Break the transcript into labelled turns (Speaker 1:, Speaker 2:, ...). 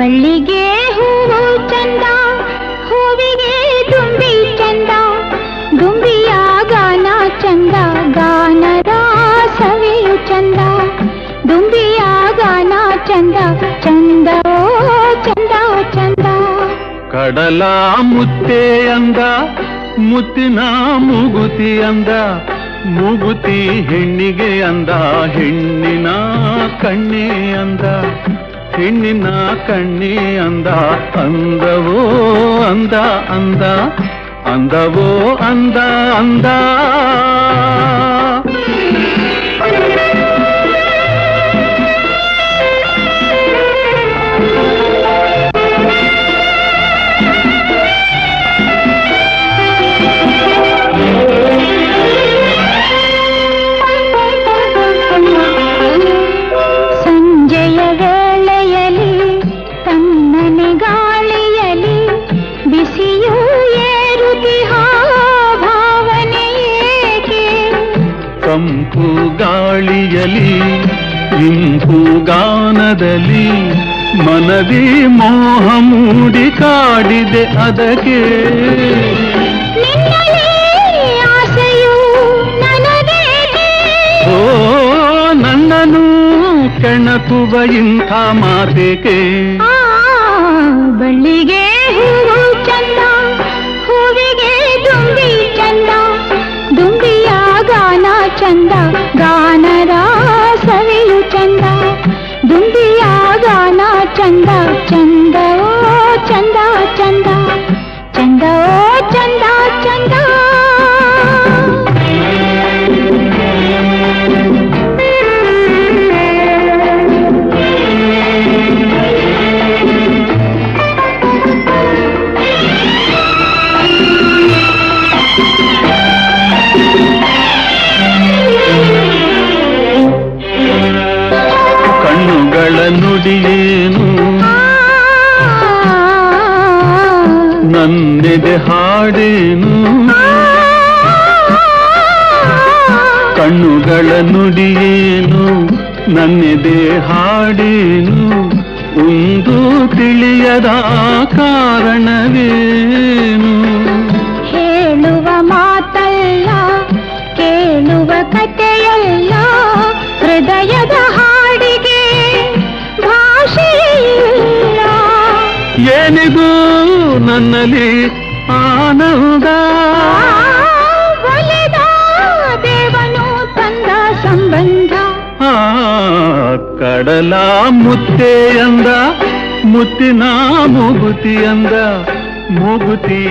Speaker 1: ಬಳ್ಳಿಗೆ ಹೂವು ಚಂದ, ಹೂವಿಗೆ ದುಂಬಿ ಚಂದ, ದುಂಬಿಯ ಗಾನ ಚಂದ, ಗಾನದ ಸವಿಯು ಚಂದ, ದುಂಬಿಯ ಗಾನ ಚಂದ ಚಂದ ಚಂದ ಚಂದ.
Speaker 2: ಕಡಲ ಮುತ್ತೆ ಅಂದ, ಮುತ್ತಿನ ಮುಗುತಿ ಅಂದ, ಮೂಗುತಿ ಹೆಣ್ಣಿಗೆ ಅಂದ, ಹೆಣ್ಣಿನ ಕಣ್ಣಿ ಅಂದ. ಹೆಣ್ಣಿನ ಕಣ್ಣಿ ಅಂದ ಅಂದವೋ ಅಂದ ಅಂದ ಅಂದವೋ ಅಂದ ಅಂದ ಕಂಪು ಗಾಳಿಯಲಿ ಇಂಪು ಗಾನದಲ್ಲಿ ಮನದಿ ಮೋಹ ಮೂಡಿ ಕಾಡಿದೆ ಅದಕ್ಕೆ. ಓ ನನ್ನನು ಕೆಣಕುವ ಇಂಥ ಮಾತೇಕೆ?
Speaker 1: ಆ ಬಳ್ಳಿಗೆ ಚಂದ ಗಾನರ ಸವಿಯು ಚಂದ ದುಂಬಿಯ ಗಾನ ಚಂದ ಚಂದ
Speaker 2: ನುಡಿಯೇನು? ನನ್ನೆದೆ ಹಾಡೇನು? ಕಣ್ಣುಗಳ ನುಡಿಯೇನು? ನನ್ನೆದೆ ಹಾಡೇನು? ಒಂದು ತಿಳಿಯದ ಕಾರಣವೇನು?
Speaker 1: ಹೇಳುವ ಮಾತಲ್ಲ ಕೇಳುವ ಕಥೆಯಲ್ಲ
Speaker 2: ಏನಿಗೂ ನನ್ನಲ್ಲಿ ಆನಂದ?
Speaker 1: ದೇವನು ತಂದ ಸಂಬಂಧ.
Speaker 2: ಕಡಲ ಮುತ್ತೆ ಅಂದ ಮುತ್ತಿನ ಮೂಗುತಿ ಅಂದ ಮೂಗುತಿ